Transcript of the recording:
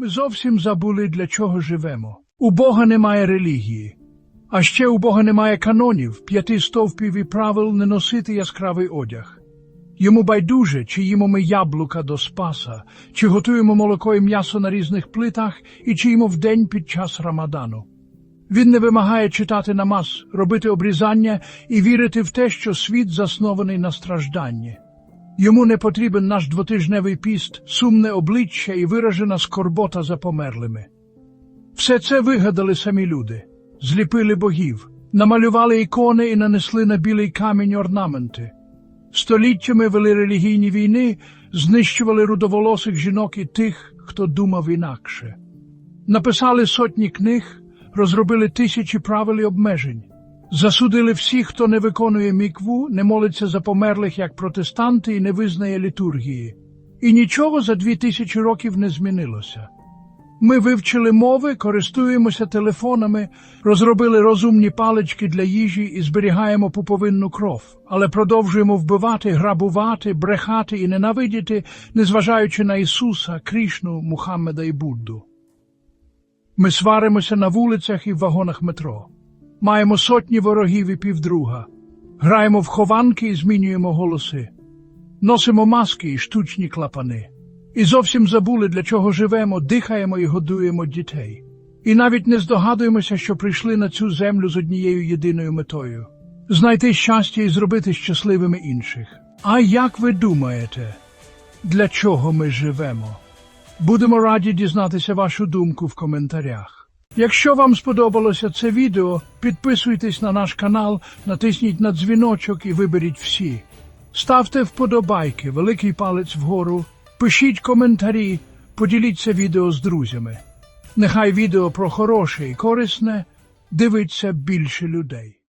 Ми зовсім забули, для чого живемо. У Бога немає релігії, а ще у Бога немає канонів, п'яти стовпів і правил не носити яскравий одяг. Йому байдуже, чи їмо ми яблука до спаса, чи готуємо молоко і м'ясо на різних плитах, і чи їмо вдень під час рамадану. Він не вимагає читати намаз, робити обрізання і вірити в те, що світ заснований на стражданні. Йому не потрібен наш двотижневий піст, сумне обличчя і виражена скорбота за померлими. Все це вигадали самі люди, зліпили богів, намалювали ікони і нанесли на білий камінь орнаменти. Століттями вели релігійні війни, знищували рудоволосих жінок і тих, хто думав інакше. Написали сотні книг, розробили тисячі правил і обмежень. Засудили всіх, хто не виконує мікву, не молиться за померлих як протестанти і не визнає літургії. І нічого за дві тисячі років не змінилося. Ми вивчили мови, користуємося телефонами, розробили розумні палички для їжі і зберігаємо пуповинну кров, але продовжуємо вбивати, грабувати, брехати і ненавидіти, незважаючи на Ісуса, Крішну, Мухаммеда і Будду. Ми сваримося на вулицях і в вагонах метро. Маємо сотні ворогів і півдруга. Граємо в хованки і змінюємо голоси. Носимо маски і штучні клапани. І зовсім забули, для чого живемо, дихаємо і годуємо дітей. І навіть не здогадуємося, що прийшли на цю землю з однією єдиною метою знайти щастя і зробити щасливими інших. А як ви думаєте, для чого ми живемо? Будемо раді дізнатися вашу думку в коментарях. Якщо вам сподобалося це відео, підписуйтесь на наш канал, натисніть на дзвіночок і виберіть всі. Ставте вподобайки, великий палець вгору, пишіть коментарі, поділіться відео з друзями. Нехай відео про хороше і корисне дивиться більше людей.